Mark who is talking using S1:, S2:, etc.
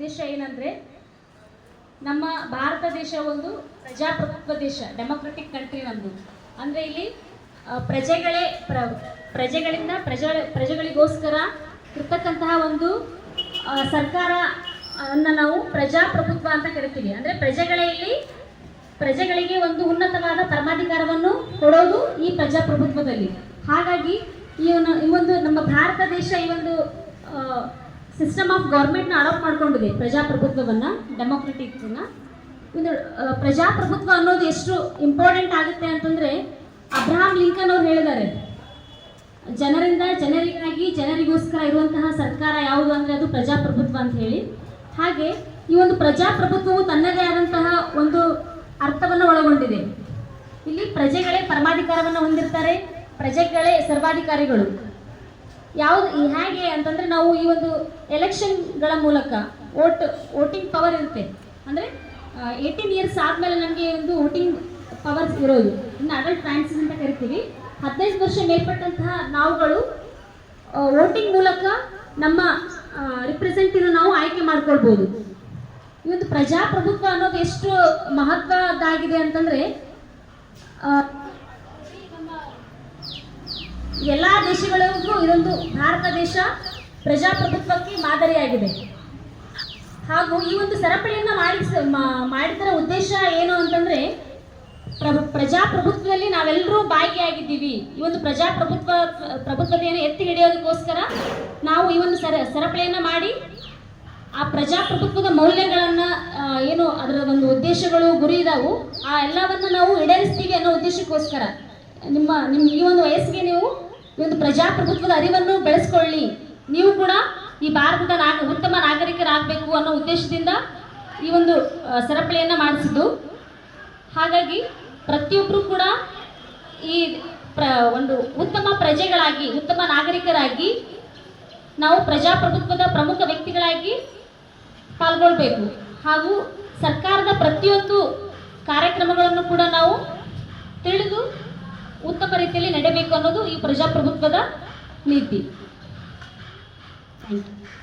S1: ಉದ್ದೇಶ ಏನಂದ್ರೆ, ನಮ್ಮ ಭಾರತ ದೇಶ ಒಂದು ಪ್ರಜಾಪ್ರಭುತ್ವ ದೇಶ ಡೆಮೊಕ್ರೆಟಿಕ್ ಕಂಟ್ರಿ ನಮ್ದು ಅಂದ್ರೆ ಇಲ್ಲಿ ಪ್ರಜೆಗಳೇ ಪ್ರ, ಪ್ರಜೆಗಳಿಂದ ಪ್ರಜೆ, ಪ್ರಜೆಗಳಿಗೋಸ್ಕರ ಇರ್ತಕ್ಕಂತಹ ಒಂದು ಸರ್ಕಾರ ಅನ್ನ ನಾವು ಪ್ರಜಾಪ್ರಭುತ್ವ ಅಂತ ಕರಿತೀವಿ. ಅಂದ್ರೆ ಪ್ರಜೆಗಳೇ ಇಲ್ಲಿ ಪ್ರಜೆಗಳಿಗೆ ಒಂದು ಉನ್ನತವಾದ ಪರಮಾಧಿಕಾರವನ್ನು ಕೊಡೋದು ಈ ಪ್ರಜಾಪ್ರಭುತ್ವದಲ್ಲಿ. ಹಾಗಾಗಿ ಈ ಒಂದು ನಮ್ಮ ಭಾರತ ದೇಶ ಈ ಒಂದು ಸಿಸ್ಟಮ್ ಆಫ್ ಗೌರ್ಮೆಂಟ್ನ ಅಡಾಪ್ಟ್ ಮಾಡ್ಕೊಂಡಿದೆ. ಪ್ರಜಾಪ್ರಭುತ್ವವನ್ನು ಡೆಮೋಕ್ರೆಟಿಕ್ನ ಇದು ಪ್ರಜಾಪ್ರಭುತ್ವ ಅನ್ನೋದು ಎಷ್ಟು ಇಂಪಾರ್ಟೆಂಟ್ ಆಗುತ್ತೆ ಅಂತಂದರೆ ಅಬ್ರಹಾಂ ಲಿಂಕನ್ ಅವ್ರು ಹೇಳಿದ್ದಾರೆ. ಜನರಿಂದ ಜನರಿಗಾಗಿ ಜನರಿಗೋಸ್ಕರ ಇರುವಂತಹ ಸರ್ಕಾರ ಯಾವುದು ಅಂದರೆ ಅದು ಪ್ರಜಾಪ್ರಭುತ್ವ ಅಂತ ಹೇಳಿ. ಹಾಗೆ ಈ ಒಂದು ಪ್ರಜಾಪ್ರಭುತ್ವವು ತನ್ನದೇ ಆದಂತಹ ಒಂದು ಅರ್ಥವನ್ನು ಒಳಗೊಂಡಿದೆ. ಇಲ್ಲಿ ಪ್ರಜೆಗಳೇ ಪರಮಾಧಿಕಾರವನ್ನು ಹೊಂದಿರ್ತಾರೆ. ಪ್ರಜೆಗಳೇ ಸರ್ವಾಧಿಕಾರಿಗಳು. ಯಾವುದು ಹೇಗೆ ಅಂತಂದ್ರೆ ನಾವು ಈ ಒಂದು ಎಲೆಕ್ಷನ್ಗಳ ಮೂಲಕ ವೋಟ್ ವೋಟಿಂಗ್ ಪವರ್ ಇರುತ್ತೆ. ಅಂದರೆ ಏಯ್ಟೀನ್ ಇಯರ್ಸ್ ಆದಮೇಲೆ ನಮಗೆ ಒಂದು ವೋಟಿಂಗ್ ಪವರ್ ಇರೋದು. ಇನ್ನು ಅಡಲ್ಟ್ ಫ್ರಾನ್ಸಿಸ್ ಅಂತ ಕರಿತೀವಿ. ಹದಿನೈದು ವರ್ಷ ಮೇಲ್ಪಟ್ಟಂತಹ ನಾವುಗಳು ವೋಟಿಂಗ್ ಮೂಲಕ ನಮ್ಮ ರಿಪ್ರೆಸೆಂಟಿವ್ ನಾವು ಆಯ್ಕೆ ಮಾಡ್ಕೊಳ್ಬೋದು. ಇವತ್ತು ಪ್ರಜಾಪ್ರಭುತ್ವ ಅನ್ನೋದು ಎಷ್ಟು ಮಹತ್ವದ್ದಾಗಿದೆ ಅಂತಂದರೆ ಎಲ್ಲ ದೇಶಗಳಿಗೂ ಇದೊಂದು ಭಾರತ ದೇಶ ಪ್ರಜಾಪ್ರಭುತ್ವಕ್ಕೆ ಮಾದರಿಯಾಗಿದೆ. ಹಾಗೂ ಈ ಒಂದು ಸರಪಳಿಯನ್ನು ಮಾಡಿಸ ಮಾಡಿದರ ಉದ್ದೇಶ ಏನು ಅಂತಂದ್ರೆ ಪ್ರ- ಪ್ರಜಾಪ್ರಭುತ್ವದಲ್ಲಿ ನಾವೆಲ್ಲರೂ ಭಾಗಿಯಾಗಿದ್ದೀವಿ. ಈ ಒಂದು ಪ್ರಜಾಪ್ರಭುತ್ವ, ಪ್ರಭುತ್ವತೆಯನ್ನು ಎತ್ತಿ ಹಿಡಿಯೋದಕ್ಕೋಸ್ಕರ ನಾವು ಈ ಒಂದು ಸರ, ಸರಪಳಿಯನ್ನು ಮಾಡಿ, ಆ ಪ್ರಜಾಪ್ರಭುತ್ವದ ಮೌಲ್ಯಗಳನ್ನು ಏನು ಅದರ ಒಂದು ಉದ್ದೇಶಗಳು, ಗುರಿ ಇದಾವು, ಆ ಎಲ್ಲವನ್ನು ನಾವು ಈಡೇರಿಸ್ತೀವಿ ಅನ್ನೋ ಉದ್ದೇಶಕ್ಕೋಸ್ಕರ. ನಿಮ್ಮ ನಿಮ್ಮ ಈ ಒಂದು ವಯಸ್ಸಿಗೆ ನೀವು ಈ ಒಂದು ಪ್ರಜಾಪ್ರಭುತ್ವದ ಅರಿವನ್ನು ಬೆಳೆಸ್ಕೊಳ್ಳಿ. ನೀವು ಕೂಡ ಈ ಭಾರತದ ನಾಗ, ಉತ್ತಮ ನಾಗರಿಕರಾಗಬೇಕು ಅನ್ನೋ ಉದ್ದೇಶದಿಂದ ಈ ಒಂದು ಸರಪಳಿಯನ್ನು ಮಾಡಿಸಿದ್ದು. ಹಾಗಾಗಿ ಪ್ರತಿಯೊಬ್ಬರೂ ಕೂಡ ಈ ಪ್ರ, ಒಂದು ಉತ್ತಮ ಪ್ರಜೆಗಳಾಗಿ, ಉತ್ತಮ ನಾಗರಿಕರಾಗಿ ನಾವು ಪ್ರಜಾಪ್ರಭುತ್ವದ ಪ್ರಮುಖ ವ್ಯಕ್ತಿಗಳಾಗಿ ಪಾಲ್ಗೊಳ್ಬೇಕು. ಹಾಗೂ ಸರ್ಕಾರದ ಪ್ರತಿಯೊಂದು ಕಾರ್ಯಕ್ರಮಗಳನ್ನು ಕೂಡ ನಾವು ತಿಳಿದು ಉತ್ತಮ ರೀತಿಯಲ್ಲಿ ನಡೆಯಬೇಕು ಅನ್ನೋದು ಈ ಪ್ರಜಾಪ್ರಭುತ್ವದ ನೀತಿ. Thank you